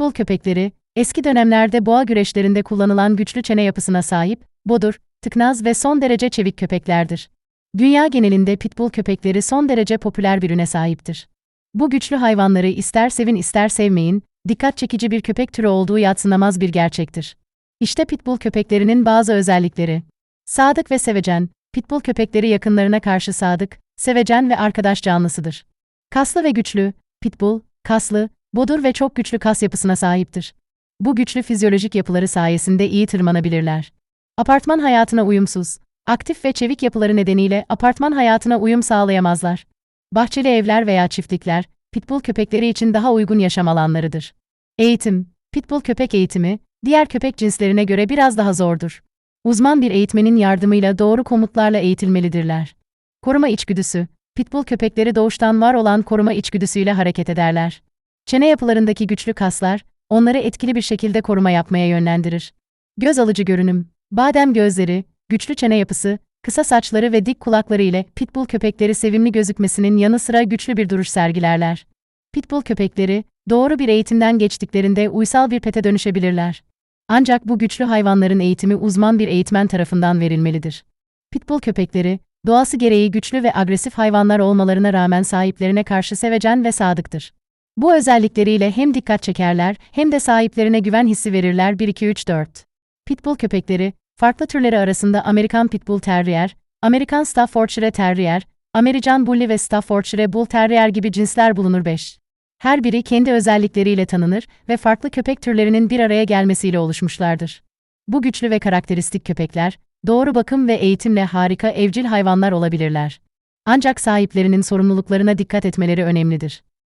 Pitbull köpekleri, eski dönemlerde boğa güreşlerinde kullanılan güçlü çene yapısına sahip, bodur, tıknaz ve son derece çevik köpeklerdir. Dünya genelinde pitbull köpekleri son derece popüler bir üne sahiptir. Bu güçlü hayvanları ister sevin ister sevmeyin, dikkat çekici bir köpek türü olduğu yadsınamaz bir gerçektir. İşte pitbull köpeklerinin bazı özellikleri. Sadık ve sevecen, pitbull köpekleri yakınlarına karşı sadık, sevecen ve arkadaş canlısıdır. Kaslı ve güçlü, pitbull, kaslı, bodur ve çok güçlü kas yapısına sahiptir. Bu güçlü fizyolojik yapıları sayesinde iyi tırmanabilirler. Apartman hayatına uyumsuz, aktif ve çevik yapıları nedeniyle apartman hayatına uyum sağlayamazlar. Bahçeli evler veya çiftlikler, pitbull köpekleri için daha uygun yaşam alanlarıdır. Eğitim, pitbull köpek eğitimi, diğer köpek cinslerine göre biraz daha zordur. Uzman bir eğitmenin yardımıyla doğru komutlarla eğitilmelidirler. Koruma içgüdüsü, pitbull köpekleri doğuştan var olan koruma içgüdüsüyle hareket ederler. Çene yapılarındaki güçlü kaslar, onları etkili bir şekilde koruma yapmaya yönlendirir. Göz alıcı görünüm, badem gözleri, güçlü çene yapısı, kısa saçları ve dik kulakları ile pitbull köpekleri sevimli gözükmesinin yanı sıra güçlü bir duruş sergilerler. Pitbull köpekleri, doğru bir eğitimden geçtiklerinde uysal bir pete dönüşebilirler. Ancak bu güçlü hayvanların eğitimi uzman bir eğitmen tarafından verilmelidir. Pitbull köpekleri, doğası gereği güçlü ve agresif hayvanlar olmalarına rağmen sahiplerine karşı sevecen ve sadıktır. Bu özellikleriyle hem dikkat çekerler hem de sahiplerine güven hissi verirler 1-2-3-4. Pitbull köpekleri, farklı türleri arasında Amerikan Pitbull Terrier, Amerikan Staffordshire Terrier, American Bully ve Staffordshire Bull Terrier gibi cinsler bulunur 5. Her biri kendi özellikleriyle tanınır ve farklı köpek türlerinin bir araya gelmesiyle oluşmuşlardır. Bu güçlü ve karakteristik köpekler, doğru bakım ve eğitimle harika evcil hayvanlar olabilirler. Ancak sahiplerinin sorumluluklarına dikkat etmeleri önemlidir.